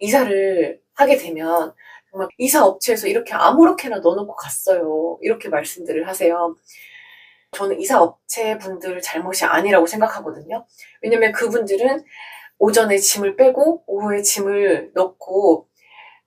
이사를 하게 되면 정말 이사 업체에서 이렇게 아무렇게나 넣어놓고 갔어요. 이렇게 말씀들을 하세요. 저는 이사 업체 분들 잘못이 아니라고 생각하거든요. 왜냐면 그분들은 오전에 짐을 빼고 오후에 짐을 넣고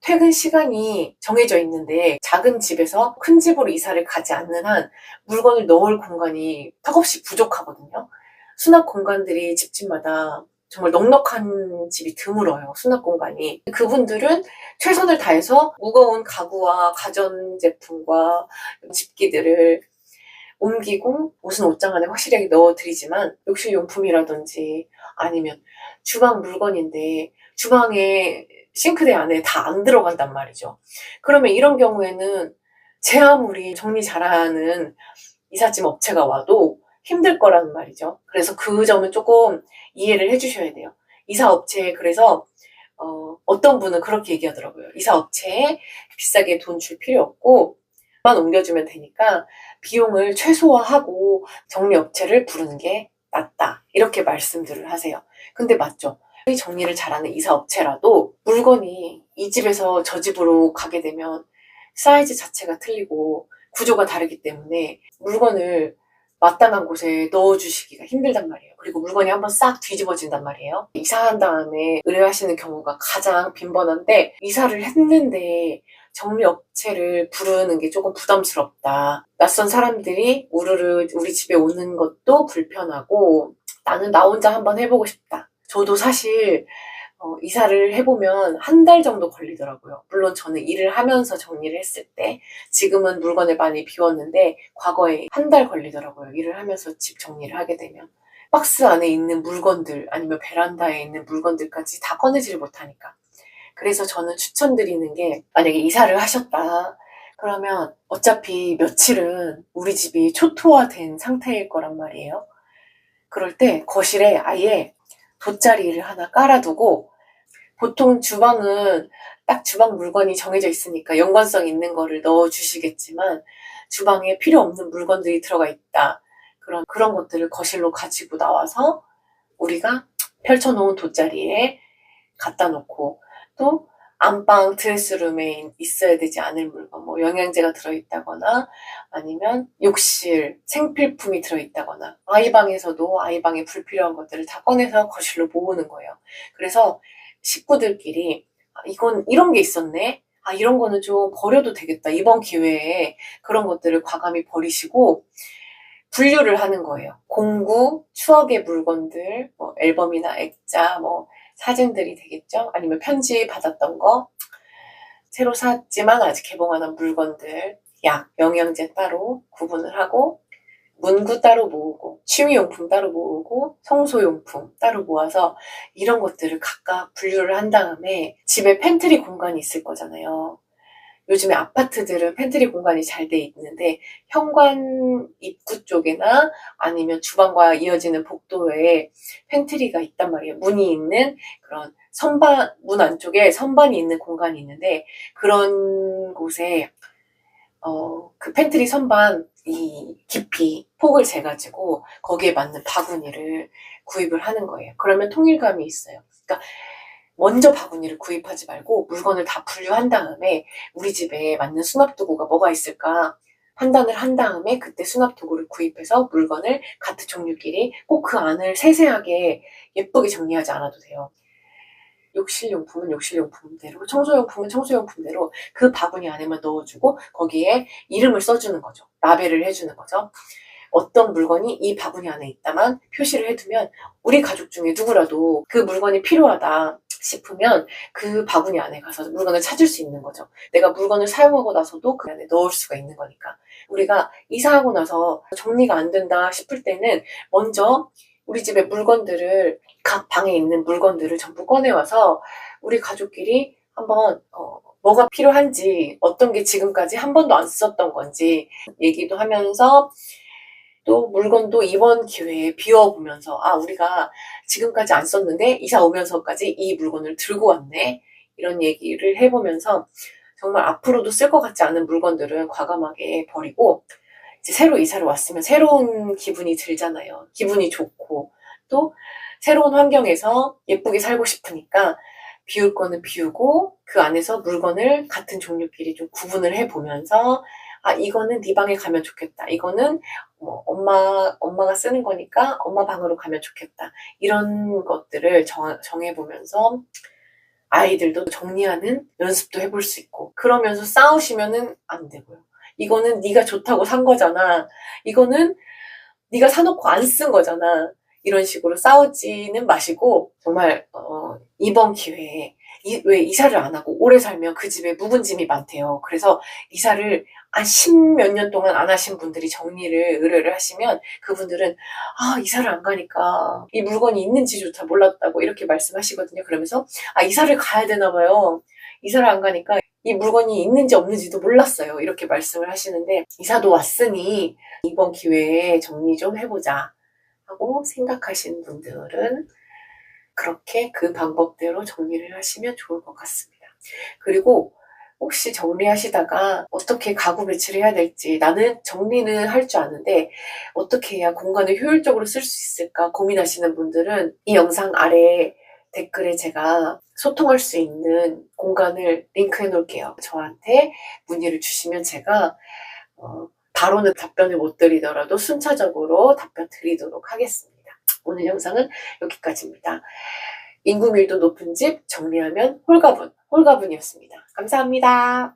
퇴근 시간이 정해져 있는데 작은 집에서 큰 집으로 이사를 가지 않는 한 물건을 넣을 공간이 턱없이 부족하거든요. 수납 공간들이 집집마다 정말 넉넉한 집이 드물어요. 수납 공간이. 그분들은 최선을 다해서 무거운 가구와 가전제품과 집기들을 옮기고 옷은 옷장 안에 확실하게 넣어드리지만 욕실 용품이라든지 아니면 주방 물건인데 주방에 싱크대 안에 다 안 들어간단 말이죠. 그러면 이런 경우에는 제 아무리 정리 잘하는 이삿짐 업체가 와도 힘들 거라는 말이죠. 그래서 그 점은 조금 이해를 해주셔야 돼요. 이사 업체에 그래서 어, 어떤 분은 그렇게 얘기하더라고요. 이사 업체에 비싸게 돈 줄 필요 없고 만 옮겨주면 되니까 비용을 최소화하고 정리 업체를 부르는 게 낫다. 이렇게 말씀들을 하세요. 근데 맞죠? 정리를 잘하는 이사 업체라도 물건이 이 집에서 저 집으로 가게 되면 사이즈 자체가 틀리고 구조가 다르기 때문에 물건을 마땅한 곳에 넣어주시기가 힘들단 말이에요. 그리고 물건이 한번 싹 뒤집어진단 말이에요. 이사한 다음에 의뢰하시는 경우가 가장 빈번한데 이사를 했는데 정리업체를 부르는 게 조금 부담스럽다. 낯선 사람들이 우르르 우리 집에 오는 것도 불편하고 나는 나 혼자 한번 해보고 싶다. 저도 사실 어, 이사를 해보면 한 달 정도 걸리더라고요. 물론 저는 일을 하면서 정리를 했을 때 지금은 물건을 많이 비웠는데 과거에 한 달 걸리더라고요. 일을 하면서 집 정리를 하게 되면 박스 안에 있는 물건들 아니면 베란다에 있는 물건들까지 다 꺼내지를 못하니까 그래서 저는 추천드리는 게 만약에 이사를 하셨다 그러면 어차피 며칠은 우리 집이 초토화된 상태일 거란 말이에요. 그럴 때 거실에 아예 돗자리를 하나 깔아두고 보통 주방은 딱 주방 물건이 정해져 있으니까 연관성 있는 거를 넣어 주시겠지만 주방에 필요 없는 물건들이 들어가 있다. 그런, 그런 것들을 거실로 가지고 나와서 우리가 펼쳐놓은 돗자리에 갖다 놓고 또 안방 드레스룸에 있어야 되지 않을 물건, 뭐 영양제가 들어있다거나 아니면 욕실, 생필품이 들어있다거나 아이 방에서도 아이 방에 불필요한 것들을 다 꺼내서 거실로 모으는 거예요. 그래서 식구들끼리 아, 이건 이런 게 있었네. 아 이런 거는 좀 버려도 되겠다. 이번 기회에 그런 것들을 과감히 버리시고 분류를 하는 거예요. 공구, 추억의 물건들, 뭐 앨범이나 액자, 뭐 사진들이 되겠죠? 아니면 편지 받았던 거, 새로 샀지만 아직 개봉 안 한 물건들, 약, 영양제 따로 구분을 하고, 문구 따로 모으고, 취미용품 따로 모으고, 청소용품 따로 모아서 이런 것들을 각각 분류를 한 다음에 집에 팬트리 공간이 있을 거잖아요. 요즘에 아파트들은 팬트리 공간이 잘 돼 있는데 현관 입구 쪽이나 아니면 주방과 이어지는 복도에 팬트리가 있단 말이에요. 문이 있는 그런 선반 문 안쪽에 선반이 있는 공간이 있는데 그런 곳에 어, 그 팬트리 선반 이 깊이 폭을 재가지고 거기에 맞는 바구니를 구입을 하는 거예요. 그러면 통일감이 있어요. 그러니까 먼저 바구니를 구입하지 말고 물건을 다 분류한 다음에 우리 집에 맞는 수납 도구가 뭐가 있을까 판단을 한 다음에 그때 수납 도구를 구입해서 물건을 같은 종류끼리 꼭 그 안을 세세하게 예쁘게 정리하지 않아도 돼요. 욕실용품은 욕실용품대로, 청소용품은 청소용품대로 그 바구니 안에만 넣어주고 거기에 이름을 써주는 거죠. 라벨을 해주는 거죠. 어떤 물건이 이 바구니 안에 있다만 표시를 해두면 우리 가족 중에 누구라도 그 물건이 필요하다. 싶으면 그 바구니 안에 가서 물건을 찾을 수 있는 거죠. 내가 물건을 사용하고 나서도 그 안에 넣을 수가 있는 거니까. 우리가 이사하고 나서 정리가 안 된다 싶을 때는 먼저 우리 집의 물건들을 각 방에 있는 물건들을 전부 꺼내와서 우리 가족끼리 한번 어, 뭐가 필요한지 어떤 게 지금까지 한 번도 안 썼던 건지 얘기도 하면서 또 물건도 이번 기회에 비워보면서 아 우리가 지금까지 안 썼는데 이사 오면서까지 이 물건을 들고 왔네 이런 얘기를 해보면서 정말 앞으로도 쓸 것 같지 않은 물건들은 과감하게 버리고 이제 새로 이사를 왔으면 새로운 기분이 들잖아요. 기분이 좋고 또 새로운 환경에서 예쁘게 살고 싶으니까 비울 거는 비우고 그 안에서 물건을 같은 종류끼리 좀 구분을 해보면서 아 이거는 네 방에 가면 좋겠다. 이거는 뭐 엄마 엄마가 쓰는 거니까 엄마 방으로 가면 좋겠다. 이런 것들을 정, 정해보면서 아이들도 정리하는 연습도 해볼 수 있고 그러면서 싸우시면은 안 되고요. 이거는 네가 좋다고 산 거잖아. 이거는 네가 사놓고 안 쓴 거잖아. 이런 식으로 싸우지는 마시고 정말 어, 이번 기회에 이- 왜 이사를 안 하고 오래 살면 그 집에 묵은 짐이 많대요. 그래서 이사를 한 십몇 년 동안 안 하신 분들이 정리를 의뢰를 하시면 그분들은 아 이사를 안 가니까 이 물건이 있는지조차 몰랐다고 이렇게 말씀하시거든요. 그러면서 아 이사를 가야 되나 봐요. 이사를 안 가니까 이 물건이 있는지 없는지도 몰랐어요. 이렇게 말씀을 하시는데 이사도 왔으니 이번 기회에 정리 좀 해보자 하고 생각하시는 분들은 그렇게 그 방법대로 정리를 하시면 좋을 것 같습니다. 그리고 혹시 정리하시다가 어떻게 가구 배치를 해야 될지 나는 정리는 할 줄 아는데 어떻게 해야 공간을 효율적으로 쓸 수 있을까 고민하시는 분들은 이 영상 아래에 댓글에 제가 소통할 수 있는 공간을 링크해 놓을게요. 저한테 문의를 주시면 제가 어, 바로는 답변을 못 드리더라도 순차적으로 답변 드리도록 하겠습니다. 오늘 영상은 여기까지입니다. 인구 밀도 높은 집 정리하면 홀가분, 홀가분이었습니다. 감사합니다.